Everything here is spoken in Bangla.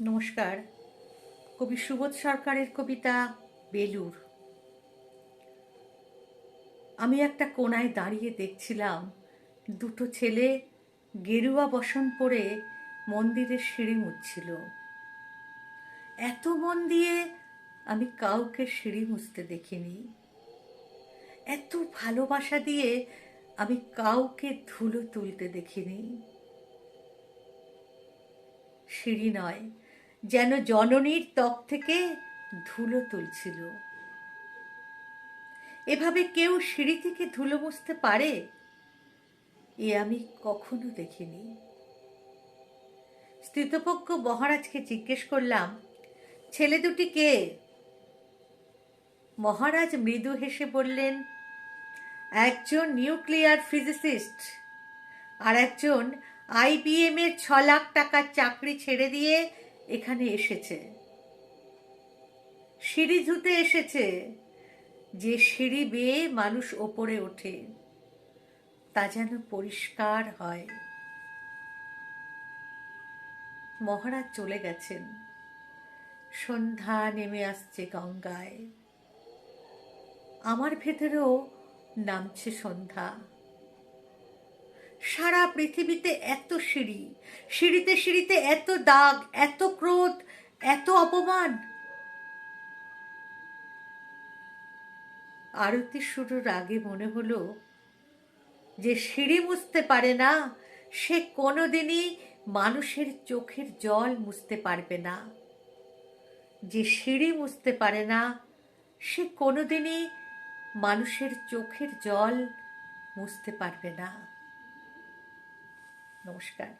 নমস্কার। কবি সুবোধ সরকারের কবিতা বেলুর আমি একটা কোনায় দাঁড়িয়ে দেখছিলাম, দুটো ছেলে গেরুয়া বসন পরে মন্দিরের সিঁড়ি মুছছিল। এত মন দিয়ে আমি কাউকে সিঁড়ি মুছতে দেখিনি। এত ভালোবাসা দিয়ে আমি কাউকে ধুলো তুলতে দেখিনি। সিঁড়ি নয় যেন জননীর ত্বক থেকে ধুলো তুলছিল। এভাবে কেউ সিঁড়ি থেকে ধুলো মুছতে পারে? এ আমি কখনো দেখিনি। স্থিতপক্ষ মহারাজকে জিজ্ঞেস করলাম, ছেলে দুটি কে? মহারাজ মৃদু হেসে বললেন, একজন নিউক্লিয়ার ফিজিসিস্ট আর একজন আইবিএম এর ছ লাখ টাকার চাকরি ছেড়ে দিয়ে এখানে এসেছে। সিঁড়ি ধুতে এসেছে। যে সিঁড়ি বেয়ে মানুষ ওপরে ওঠে, তা যেন পরিষ্কার হয়। মহারাজ চলে গেছেন। সন্ধ্যা নেমে আসছে গঙ্গায়। আমার ভেতরেও নামছে সন্ধ্যা। সারা পৃথিবীতে এত সিঁড়ি, সিঁড়িতে সিঁড়িতে এত দাগ, এত ক্রোধ, এত অপমান। আরতি শুরুর আগে মনে হলো যে সিঁড়ি মুছতে পারে না, সে কোনোদিনই মানুষের চোখের জল মুছতে পারবে না। যে সিঁড়ি মুছতে পারে না, সে কোনোদিনই মানুষের চোখের জল মুছতে পারবে না। নমস্কার।